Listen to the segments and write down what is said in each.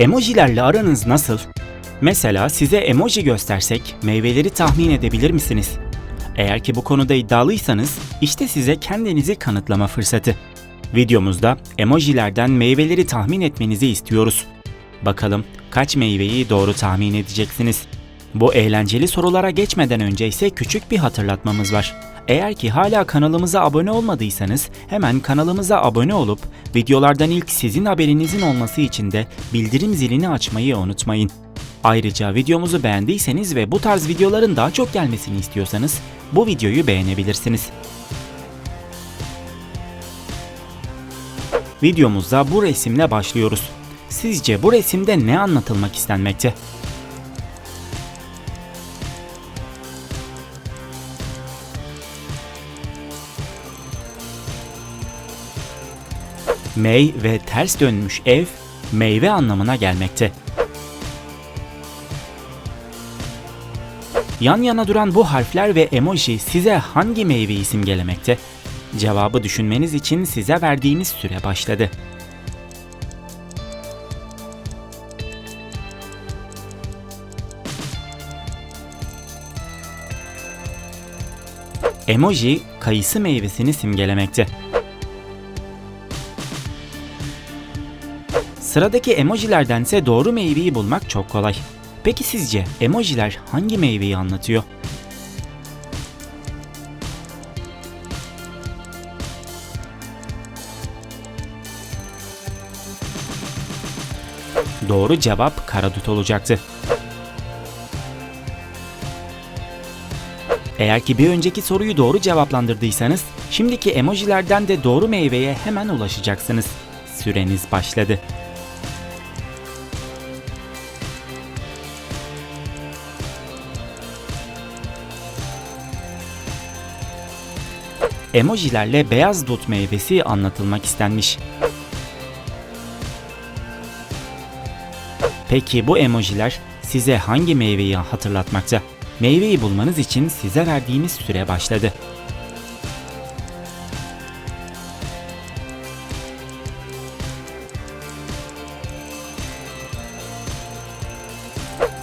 Emojilerle aranız nasıl? Mesela size emoji göstersek meyveleri tahmin edebilir misiniz? Eğer ki bu konuda iddialıysanız işte size kendinizi kanıtlama fırsatı. Videomuzda emojilerden meyveleri tahmin etmenizi istiyoruz. Bakalım kaç meyveyi doğru tahmin edeceksiniz? Bu eğlenceli sorulara geçmeden önce ise küçük bir hatırlatmamız var. Eğer ki hala kanalımıza abone olmadıysanız hemen kanalımıza abone olup videolardan ilk sizin haberinizin olması için de bildirim zilini açmayı unutmayın. Ayrıca videomuzu beğendiyseniz ve bu tarz videoların daha çok gelmesini istiyorsanız bu videoyu beğenebilirsiniz. Videomuzda bu resimle başlıyoruz. Sizce bu resimde ne anlatılmak istenmekte? Mey ve ters dönmüş ev meyve anlamına gelmekte. Yan yana duran bu harfler ve emoji size hangi meyveyi simgelemekte? Cevabı düşünmeniz için size verdiğimiz süre başladı. Emoji kayısı meyvesini simgelemekte. Sıradaki emojilerdense doğru meyveyi bulmak çok kolay. Peki sizce emojiler hangi meyveyi anlatıyor? Doğru cevap karadut olacaktı. Eğer ki bir önceki soruyu doğru cevaplandırdıysanız, şimdiki emojilerden de doğru meyveye hemen ulaşacaksınız. Süreniz başladı. Emojilerle beyaz dut meyvesi anlatılmak istenmiş. Peki bu emojiler size hangi meyveyi hatırlatmakta? Meyveyi bulmanız için size verdiğimiz süre başladı.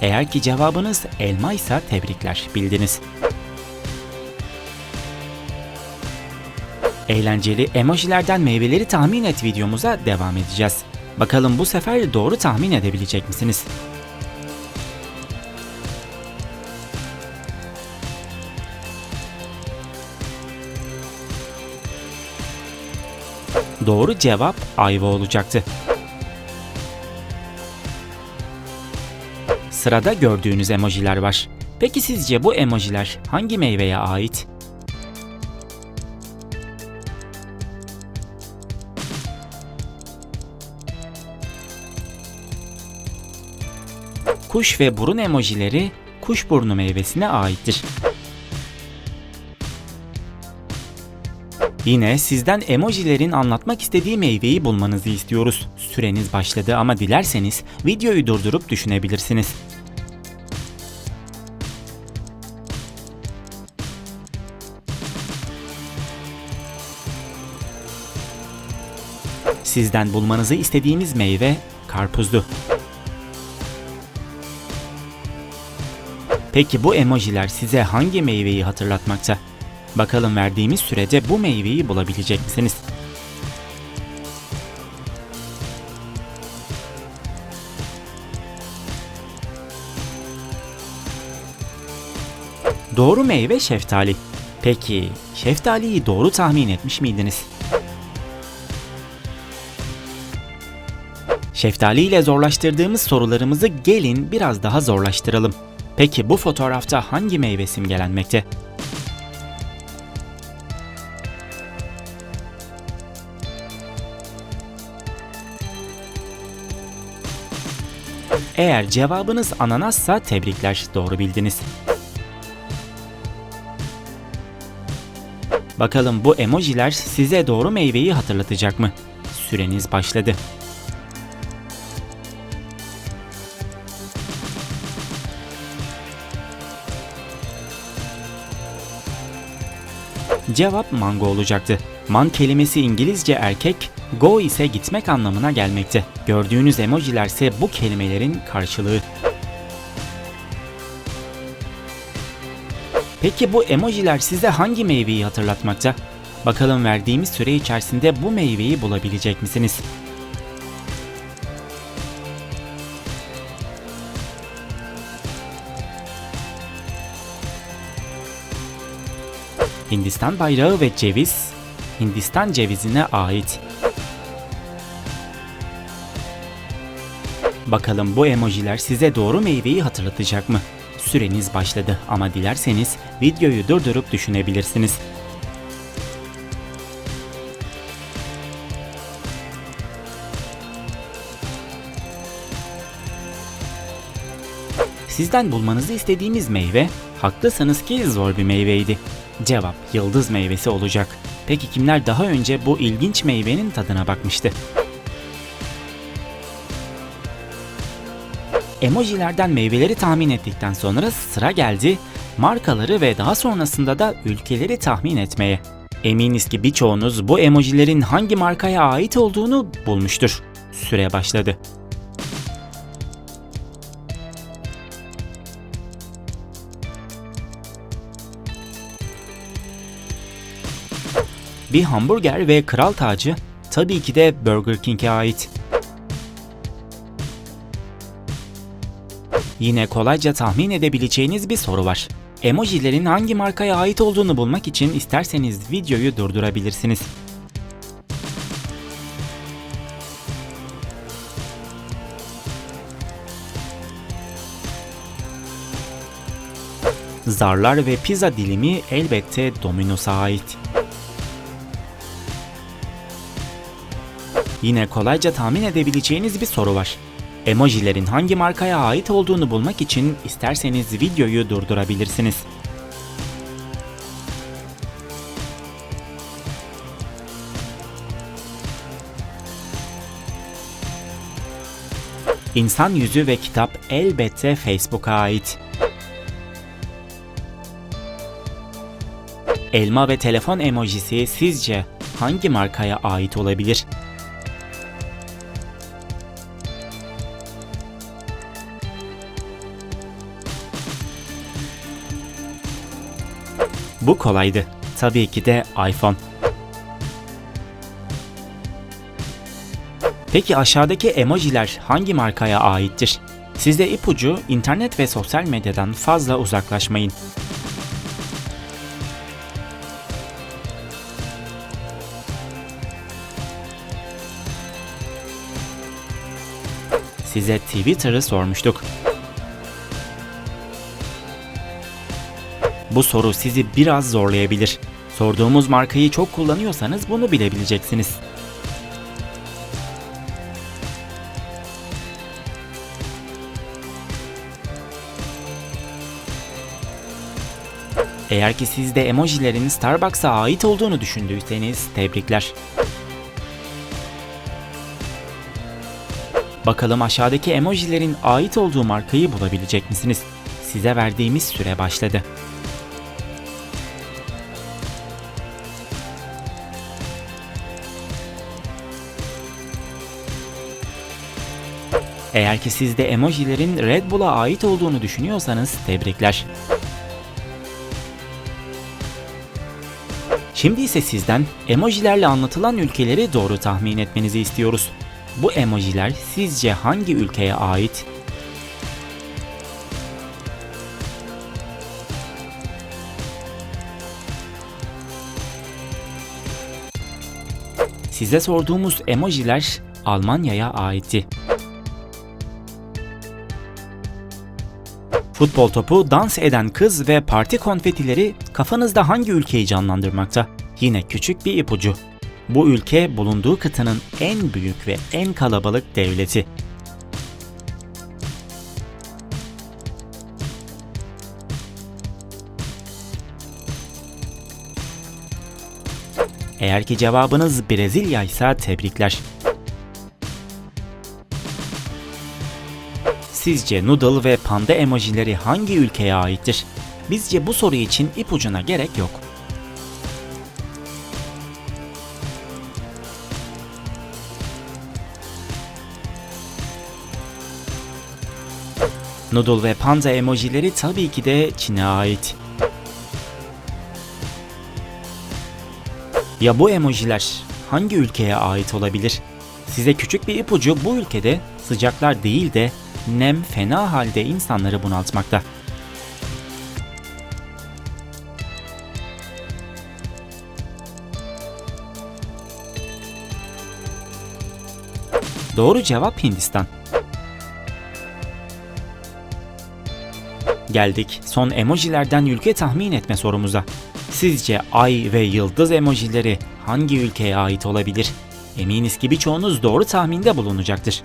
Eğer ki cevabınız elma ise tebrikler bildiniz. Eğlenceli emojilerden meyveleri tahmin et videomuza devam edeceğiz. Bakalım bu sefer doğru tahmin edebilecek misiniz? Doğru cevap ayva olacaktı. Sırada gördüğünüz emojiler var. Peki sizce bu emojiler hangi meyveye ait? Kuş ve burun emojileri kuşburnu meyvesine aittir. Yine sizden emojilerin anlatmak istediği meyveyi bulmanızı istiyoruz. Süreniz başladı ama dilerseniz videoyu durdurup düşünebilirsiniz. Sizden bulmanızı istediğimiz meyve karpuzdu. Peki bu emojiler size hangi meyveyi hatırlatmakta? Bakalım verdiğimiz sürede bu meyveyi bulabilecek misiniz? Doğru meyve şeftali. Peki şeftaliyi doğru tahmin etmiş miydiniz? Şeftali ile zorlaştırdığımız sorularımızı gelin biraz daha zorlaştıralım. Peki bu fotoğrafta hangi meyve simgelenmekte? Eğer cevabınız ananassa tebrikler doğru bildiniz. Bakalım bu emojiler size doğru meyveyi hatırlatacak mı? Süreniz başladı. Cevap mango olacaktı. Man kelimesi İngilizce erkek, go ise gitmek anlamına gelmekte. Gördüğünüz emojiler ise bu kelimelerin karşılığı. Peki bu emojiler size hangi meyveyi hatırlatmakta? Bakalım verdiğimiz süre içerisinde bu meyveyi bulabilecek misiniz? Hindistan bayrağı ve ceviz, Hindistan cevizine ait. Bakalım bu emojiler size doğru meyveyi hatırlatacak mı? Süreniz başladı ama dilerseniz videoyu durdurup düşünebilirsiniz. Sizden bulmanızı istediğimiz meyve, haklısınız ki zor bir meyveydi. Cevap yıldız meyvesi olacak. Peki kimler daha önce bu ilginç meyvenin tadına bakmıştı? Emojilerden meyveleri tahmin ettikten sonra sıra geldi markaları ve daha sonrasında da ülkeleri tahmin etmeye. Eminiz ki birçoğunuz bu emojilerin hangi markaya ait olduğunu bulmuştur. Süre başladı. Bir hamburger ve kral tacı tabii ki de Burger King'e ait. Yine kolayca tahmin edebileceğiniz bir soru var. Emojilerin hangi markaya ait olduğunu bulmak için isterseniz videoyu durdurabilirsiniz. Zarlar ve pizza dilimi elbette Domino's'a ait. Yine kolayca tahmin edebileceğiniz bir soru var. Emojilerin hangi markaya ait olduğunu bulmak için isterseniz videoyu durdurabilirsiniz. İnsan yüzü ve kitap elbette Facebook'a ait. Elma ve telefon emojisi sizce hangi markaya ait olabilir? Bu kolaydı. Tabii ki de iPhone. Peki aşağıdaki emojiler hangi markaya aittir? Sizde ipucu internet ve sosyal medyadan fazla uzaklaşmayın. Size Twitter'ı sormuştuk. Bu soru sizi biraz zorlayabilir. Sorduğumuz markayı çok kullanıyorsanız bunu bilebileceksiniz. Eğer ki siz de emojilerin Starbucks'a ait olduğunu düşündüyseniz tebrikler. Bakalım aşağıdaki emojilerin ait olduğu markayı bulabilecek misiniz? Size verdiğimiz süre başladı. Eğer ki siz de emojilerin Red Bull'a ait olduğunu düşünüyorsanız tebrikler. Şimdi ise sizden emojilerle anlatılan ülkeleri doğru tahmin etmenizi istiyoruz. Bu emojiler sizce hangi ülkeye ait? Size sorduğumuz emojiler Almanya'ya aitti. Futbol topu, dans eden kız ve parti konfetileri kafanızda hangi ülkeyi canlandırmakta? Yine küçük bir ipucu. Bu ülke bulunduğu kıtanın en büyük ve en kalabalık devleti. Eğer ki cevabınız Brezilya ise tebrikler. Sizce noodle ve panda emojileri hangi ülkeye aittir? Bizce bu soru için ipucuna gerek yok. Noodle ve panda emojileri tabii ki de Çin'e ait. Ya bu emojiler hangi ülkeye ait olabilir? Size küçük bir ipucu bu ülkede sıcaklar değil de nem fena halde insanları bunaltmakta. Doğru cevap Hindistan. Geldik son emojilerden ülke tahmin etme sorumuza. Sizce ay ve yıldız emojileri hangi ülkeye ait olabilir? Eminiz ki birçoğunuz doğru tahminde bulunacaktır.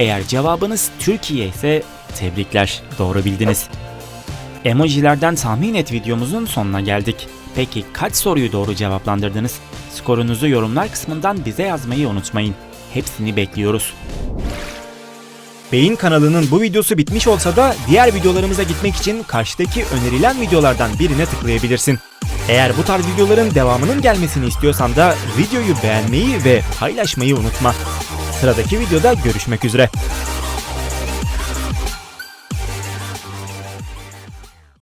Eğer cevabınız Türkiye ise tebrikler, doğru bildiniz. Emojilerden tahmin et videomuzun sonuna geldik. Peki kaç soruyu doğru cevaplandırdınız? Skorunuzu yorumlar kısmından bize yazmayı unutmayın. Hepsini bekliyoruz. Beyin kanalının bu videosu bitmiş olsa da diğer videolarımıza gitmek için karşıdaki önerilen videolardan birine tıklayabilirsin. Eğer bu tarz videoların devamının gelmesini istiyorsan da videoyu beğenmeyi ve paylaşmayı unutma. Sıradaki videoda görüşmek üzere.